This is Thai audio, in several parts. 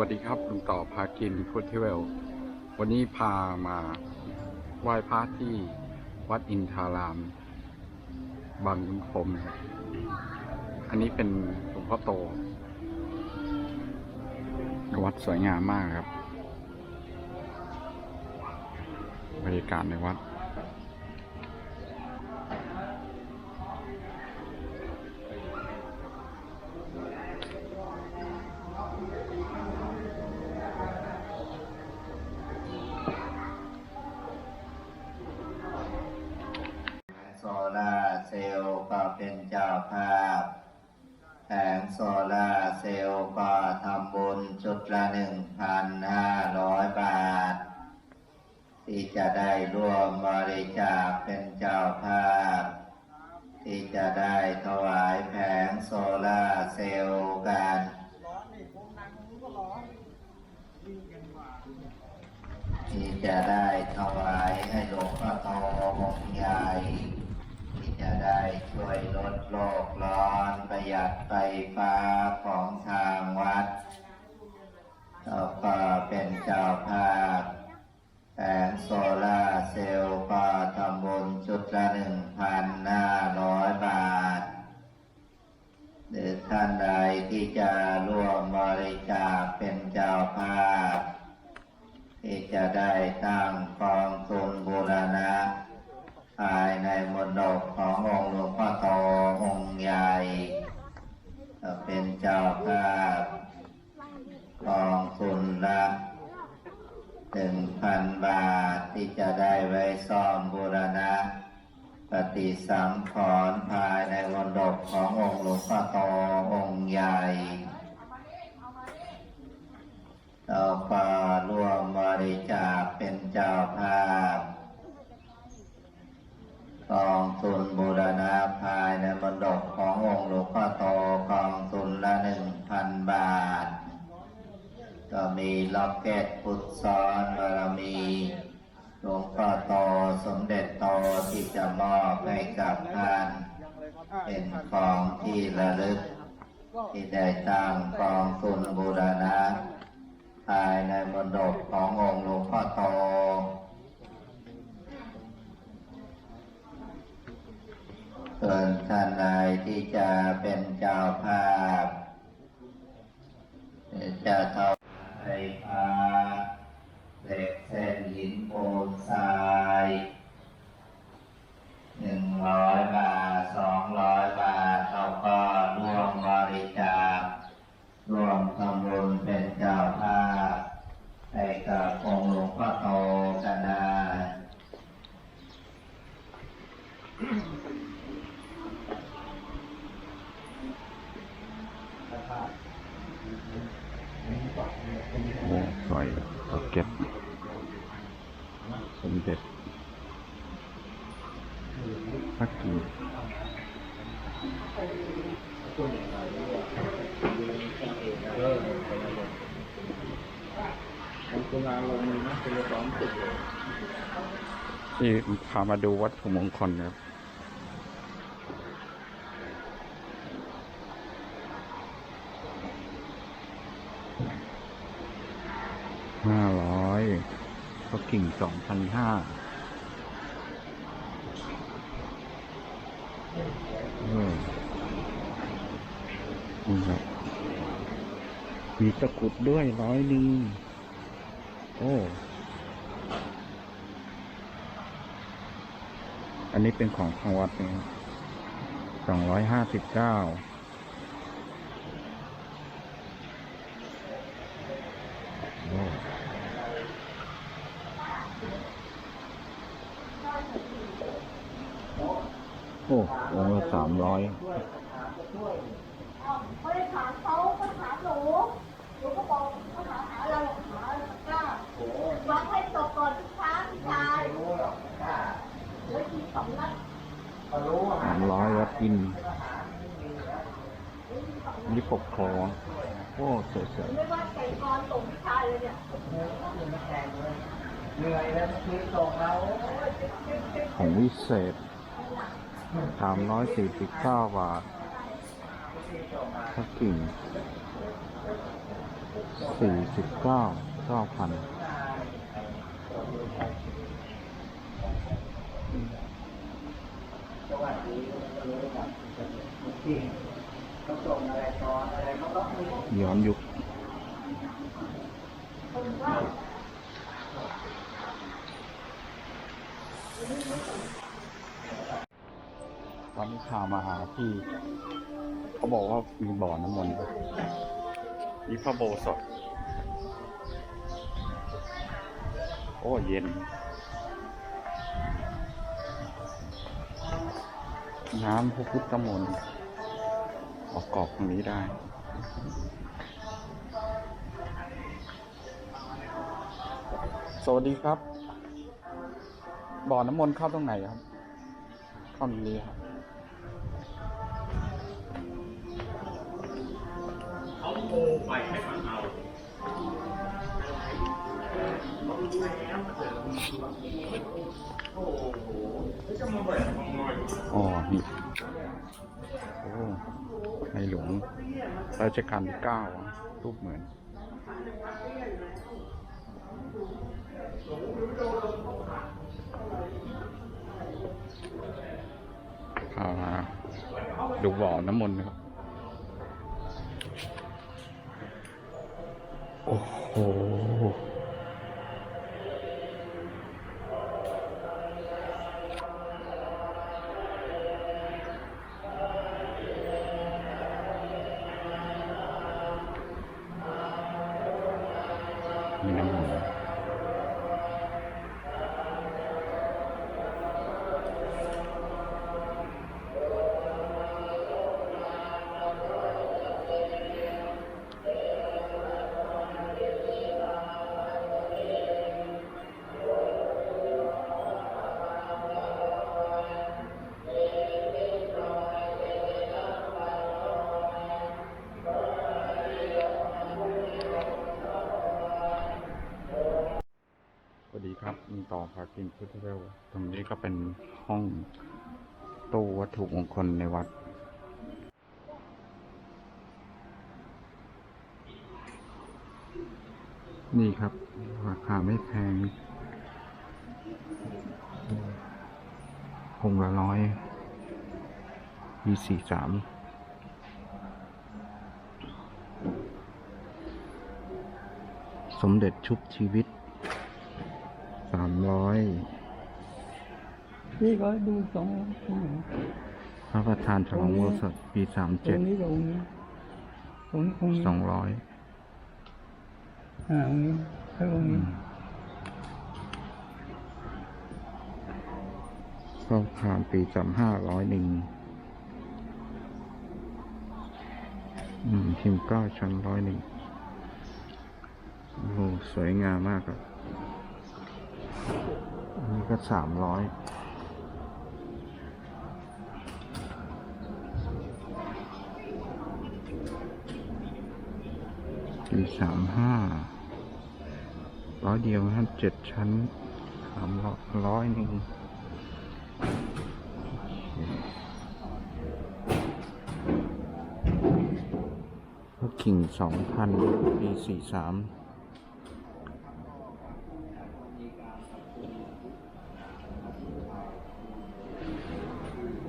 วัสดีครับลุงต่อพากินพุทธิเวล วันนี้พามาไหว้พระที่วัดอินทาราม บางขุนพรมครับอันนี้เป็นหลวงพ่อโต วัดสวยงามมากครับ บรรยากาศในวัด ร่วมบริจาคเป็นเจ้าภาพ ที่จะได้ถวายแผงโซลาเซลล์กันที่จะได้ถวายให้หลวงพ่อโตองค์ใหญ่ที่จะได้ช่วยลดโลกร้อนประหยัดไฟฟ้าของทางวัดแล้วก็เป็นเจ้าภาพ แผงโซลาเซลล์ก็ทำบุญชุดละหนึ่งพันห้าร้อยบาท หรือท่านใดที่จะร่วมบริจาคเป็นเจ้าภาพ ที่จะได้ตั้งกองทุนบูรณะ ภายในมณฑปขององค์หลวงพ่อโตองค์ใหญ่เป็นเจ้าภาพกองทุนละ หนึ่งพันบาทที่จะได้ไว้ซ่อมบูรณะ ปฏิสังขรณ์ภายในมณฑปขององค์หลวงพ่อโตองค์ใหญ่เราก็ร่วมบริจาคเป็นเจ้าภาพกองทุนบูรณะภายในมณฑปขององค์หลวงพ่อโตกองทุนละหนึ่งพันบาท ก็มีล็อกเก็ตพุทธซ้อนบารมีหลวงพ่อโตสมเด็จโตที่จะมอบให้กับท่านเป็นของที่ระลึก ที่ได้ตั้งกองทุนบูรณะภายในมณฑปขององค์หลวงพ่อโตส่วนท่านใดที่จะเป็นเจ้าภาพจะทำ ไฟฟ้าเหล็กเส้นหินปูนทรายหนึ่งร้อยบาทสองร้อยบาทเราก็ร่วมบริจาค ร่วมทำบุญเป็นเจ้าภาพให้กับองค์หลวงพ่อโตกันได้ โอ้สวยล็อกเก็ตสมเด็จ พระกีกุมารลงมือนะเป็นสองจุดเลยที่พามาดูวัตถุมงคลครับห้าร้อยก็กิ่งสองพันห้า นี่ครับมีตะกุดด้วยร้อยหนึงโอ้ อันนี้เป็นของทางวัดนะครับสองร้อยห้าสิบเก้า โอ้ โอ้องค์ละสามร้อยเขาได้ถามเขาก็ถามหนูหนูก็บอกเขาถามหาเราหาเรากล้าหวังให้ตกก่อนทุกครั้งพี่ชายเหลือทีสองนัดสามร้อยวัดอินนี่ปกครองโอ้สวยไม่ว่าไก่กรส่งพี่ชายเลยเนี่ยเหนื่อยแล้วคือส่งเราๆของวิเศษ สามร้อยสี่สิบเก้าบาทกิ่งสี่สิบเก้าเก้าพันย้อนยุค ตอนนี้พามาที่ เขาบอกว่ามีบ่อน้ำมนต์ด้วยมีพระโบสถโอ้เย็น น้ำพระพุทธมนต์ออกกรอกตรงนี้ได้สวัสดีครับ บ่อน้ำมนต์เข้าตรงไหนครับ เข้าตร งนี้ครับอ๋อนี่โอ้ในหลวงรัชกาลที่เก้ารูปเหมือนพาดูบ่อน้ำมนต์ครับ โตรงนี้ก็เป็นห้องตู้วัตถุมงคลในวัด นี่ครับ ราคาไม่แพงองละร้อยมีสี่สามสมเด็จชุบชีวิตสามร้อย พี่ก็ดูสองพระประธานฉลองโบสถปีสามเจ็ดนี้กับองค์นี้องค์องค์สองร้อยอ่าองค์นี้แล้วองค์นี้พระประธานปีสามห้าร้อยหนึ่งอืมพิมพ์เก้าชั้นร้อยหนึ่งโอ้โหสวยงามมากครับ อันนี้ก็สามร้อย สามห้าร้อยเดียวครับเจ็ดชั้นสามร้อยร้อยหนึ่งกิ่งสองพันปีสี่สาม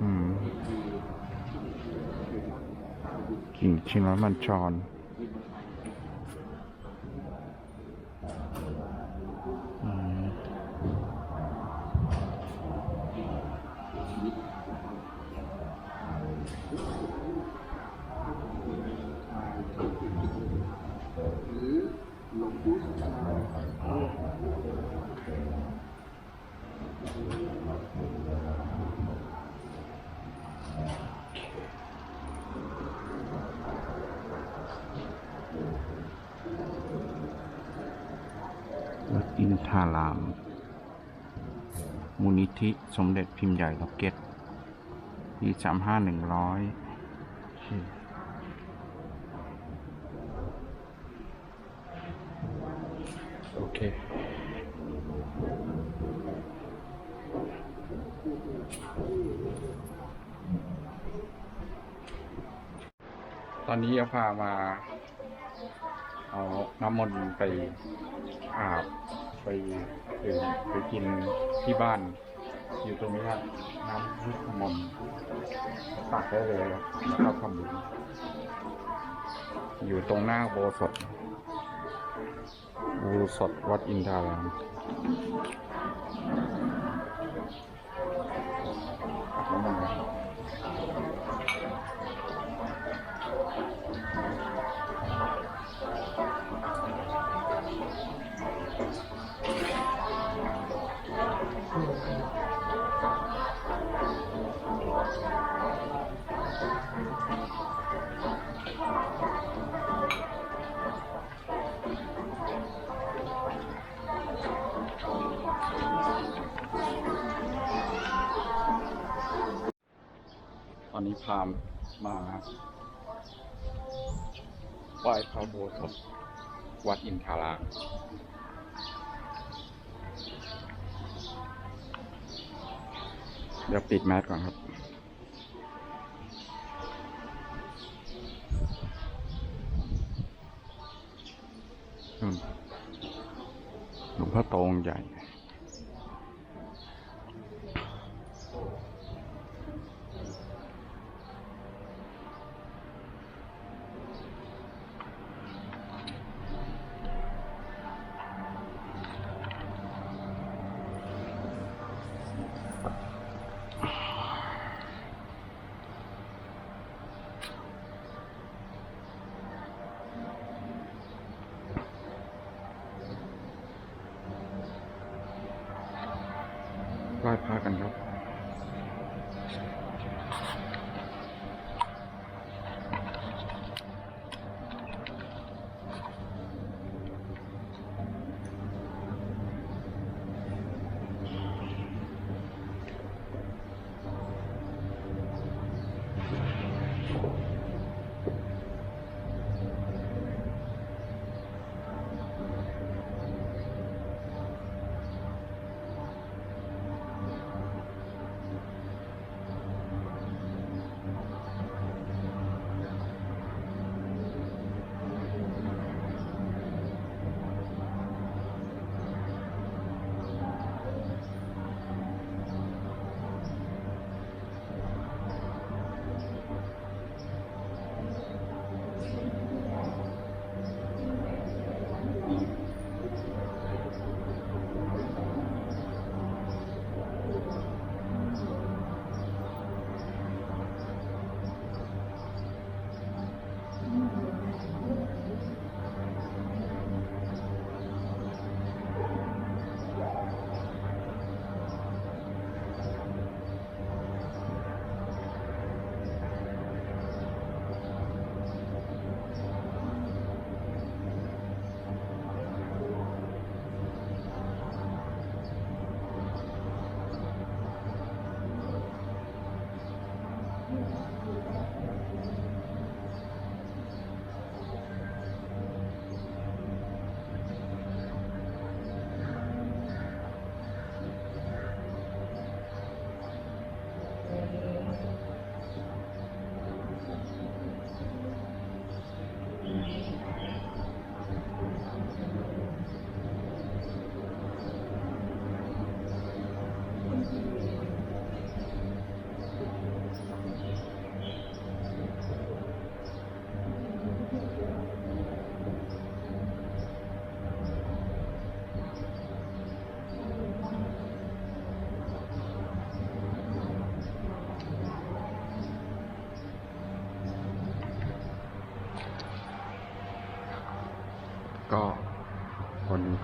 อืมกิ่งชิงร้อยมันจร ทาราม มูลนิธิสมเด็จพิมพ์ใหญ่ล็อกเก็ตปีสามห้าหนึ่งร้อยโอเคตอนนี้เอาพามา เอาน้ำมนต์ไปอาบ ไปดื่มไปกินที่บ้าน อยู่ตรงนี้ครับน้ำพุมนต์ตักได้เลยครับแล้วก็ทำบุญอยู่ตรงหน้าโบสถอุโบสถวัดอินทาราม ตอนนี้พามมาไหว้พระโบสถวัดอินทารามเดี๋ยวปิดแมสก่อนครับ หลวงพ่อโตองค์ใหญ่ ไหว้พระกันครับ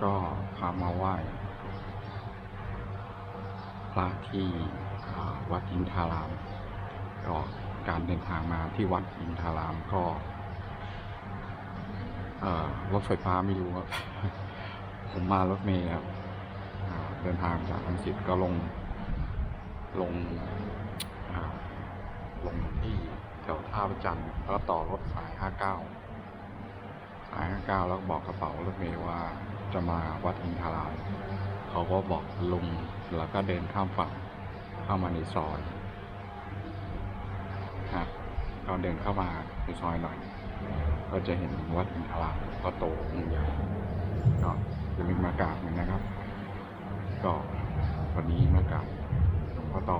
ก็พามาไหว้พระที่วัดอินทาราม ก็การเดินทางมาที่วัดอินทารามก็รถไฟฟ้าไม่รู้ครับ ผมมารถเมล์ครับเดินทางจากอังกฤษก็ลงลงลงที่แถวท่าประจันแล้วต่อรถสายห้าเก้าสายห้าเก้าแล้วบอกกระเป๋ารถเมย์ว่า จะมาวัดอินทาราเขาก็บอกลุงแล้วก็เดินข้ามฝั่งเข้ามาในซอยฮะก็เดินเข้ามาในซอยหน่อย ก็จะเห็นวัดอินทรามก็โตองค์ใหญ่ก็อย่าลืมากราบกันนะครับ ก็วันนี้มากราบหลวงพ่อโต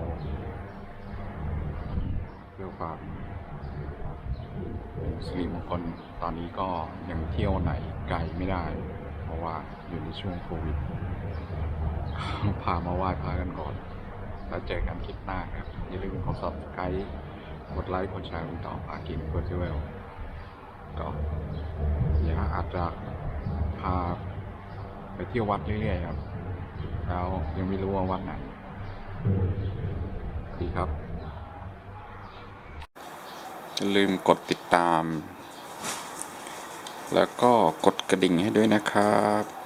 เพื่อความสิริมงคลตอนนี้ก็ยังเที่ยวไหนไกลไม่ได้ เพราะว่าอยู่ในช่วงโควิดพามาไหว้พระกันก่อน แล้วเจอกันคลิปหน้าครับ อย่าลืมกด subscribe กดไลค์กดแชร์ต่อพากินเพื่อที่วลก็เดี๋ยวอาจจะพาไปเที่ยววัดเรื่อยๆครับ แล้วยังไม่รู้ว่าวัดไหนดีครับอย่าลืมกดติดตาม แล้วก็กดกระดิ่งให้ด้วยนะครับ